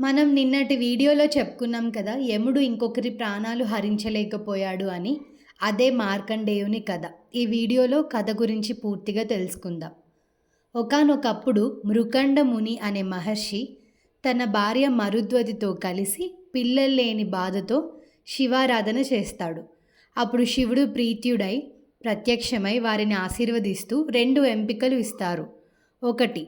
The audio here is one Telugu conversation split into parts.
మనం నిన్నటి వీడియోలో చెప్పుకున్నాం కదా యముడు ఇంకొకరి ప్రాణాలు హరించలేకపోయాడు అని. అదే మార్కండేయుని కథ. ఈ వీడియోలో కథ గురించి పూర్తిగా తెలుసుకుందాం. ఒకానొకప్పుడు మృకండ ముని అనే మహర్షి తన భార్య మరుద్వతితో కలిసి పిల్లలు లేని బాధతో శివారాధన చేస్తాడు. అప్పుడు శివుడు ప్రీత్యుడై ప్రత్యక్షమై వారిని ఆశీర్వదిస్తూ రెండు ఎంపికలు ఇస్తారు. ఒకటి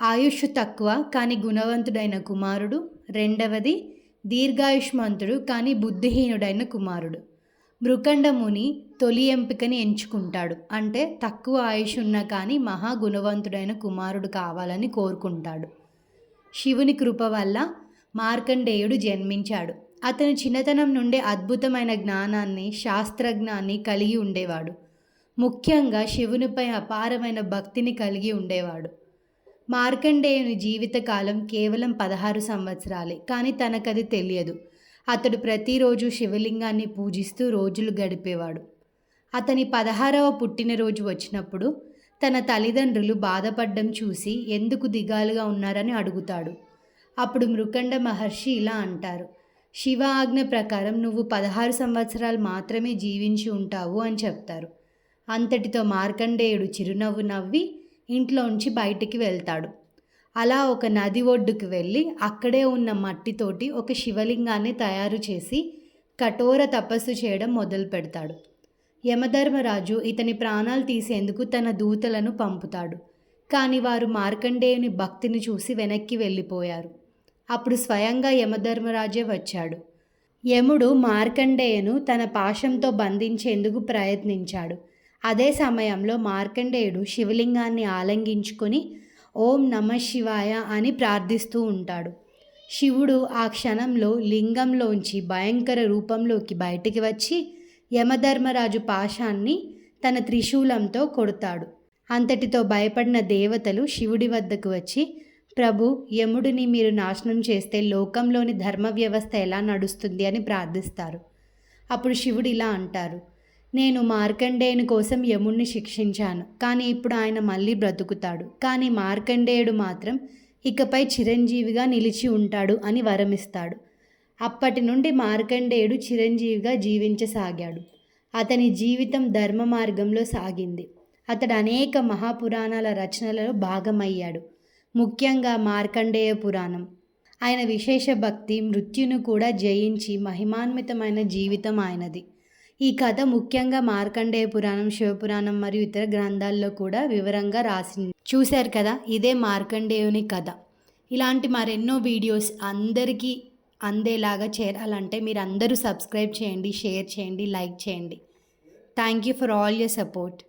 ఆయుష్ తక్కువ కానీ గుణవంతుడైన కుమారుడు. రెండవది దీర్ఘాయుష్మంతుడు కానీ బుద్ధిహీనుడైన కుమారుడు. మృఖండముని తొలి ఎంపికని ఎంచుకుంటాడు. అంటే తక్కువ ఆయుష్ ఉన్న కానీ మహా గుణవంతుడైన కుమారుడు కావాలని కోరుకుంటాడు. శివుని కృప వల్ల మార్కండేయుడు జన్మించాడు. అతను చిన్నతనం నుండే అద్భుతమైన జ్ఞానాన్ని శాస్త్రజ్ఞాన్ని కలిగి ఉండేవాడు. ముఖ్యంగా శివునిపై అపారమైన భక్తిని కలిగి ఉండేవాడు. మార్కండేయుని జీవితకాలం కేవలం పదహారు సంవత్సరాలే కానీ తనకది తెలియదు. అతడు ప్రతిరోజు శివలింగాన్ని పూజిస్తూ రోజులు గడిపేవాడు. అతని పదహారవ పుట్టినరోజు వచ్చినప్పుడు తన తల్లిదండ్రులు బాధపడ్డం చూసి ఎందుకు దిగాలుగా ఉన్నారని అడుగుతాడు. అప్పుడు మృకండ మహర్షి ఇలా అంటారు శివ ఆజ్ఞ ప్రకారం నువ్వు పదహారు సంవత్సరాలు మాత్రమే జీవించి ఉంటావు అని చెప్తారు. అంతటితో మార్కండేయుడు చిరునవ్వు నవ్వి ఇంట్లోంచి బయటికి వెళ్తాడు. అలా ఒక నది ఒడ్డుకు వెళ్ళి అక్కడే ఉన్న మట్టితోటి ఒక శివలింగాన్ని తయారు చేసి కఠోర తపస్సు చేయడం మొదలు పెడతాడు. యమధర్మరాజు ఇతని ప్రాణాలు తీసేందుకు తన దూతలను పంపుతాడు. కానీ వారు మార్కండేయుని భక్తిని చూసి వెనక్కి వెళ్ళిపోయారు. అప్పుడు స్వయంగా యమధర్మరాజే వచ్చాడు. యముడు మార్కండేయును తన పాశంతో బంధించేందుకు ప్రయత్నించాడు. అదే సమయంలో మార్కండేయుడు శివలింగాన్ని ఆలంగించుకొని ఓం నమ శివాయ అని ప్రార్థిస్తూ ఉంటాడు. శివుడు ఆ క్షణంలో లింగంలోంచి భయంకర రూపంలోకి బయటికి వచ్చి యమధర్మరాజు పాశాన్ని తన త్రిశూలంతో కొడతాడు. అంతటితో భయపడిన దేవతలు శివుడి వద్దకు వచ్చి ప్రభు యముడిని మీరు నాశనం చేస్తే లోకంలోని ధర్మ వ్యవస్థ ఎలా నడుస్తుంది? అని ప్రార్థిస్తారు. అప్పుడు శివుడు ఇలా అంటారు నేను మార్కండేయుని కోసం యముణ్ణి శిక్షించాను. కానీ ఇప్పుడు ఆయన మళ్ళీ బ్రతుకుతాడు. కానీ మార్కండేయుడు మాత్రం ఇకపై చిరంజీవిగా నిలిచి ఉంటాడు అని వరమిస్తాడు. అప్పటి నుండి మార్కండేయుడు చిరంజీవిగా జీవించసాగాడు. అతని జీవితం ధర్మ మార్గంలో సాగింది. అతడు అనేక మహాపురాణాల రచనలలో భాగమయ్యాడు. ముఖ్యంగా మార్కండేయ పురాణం. ఆయన విశేష భక్తి మృత్యును కూడా జయించి మహిమాన్వితమైన జీవితం ఆయనది. ఈ కథ ముఖ్యంగా మార్కండేయ పురాణం శివపురాణం మరియు ఇతర గ్రంథాల్లో కూడా వివరంగా రాసింది. చూశారు కదా? ఇదే మార్కండేయుని కథ. ఇలాంటి మరెన్నో వీడియోస్ అందరికీ అందేలాగా చేరాలంటే మీరు అందరూ సబ్స్క్రైబ్ చేయండి షేర్ చేయండి లైక్ చేయండి. Thank you for all your support.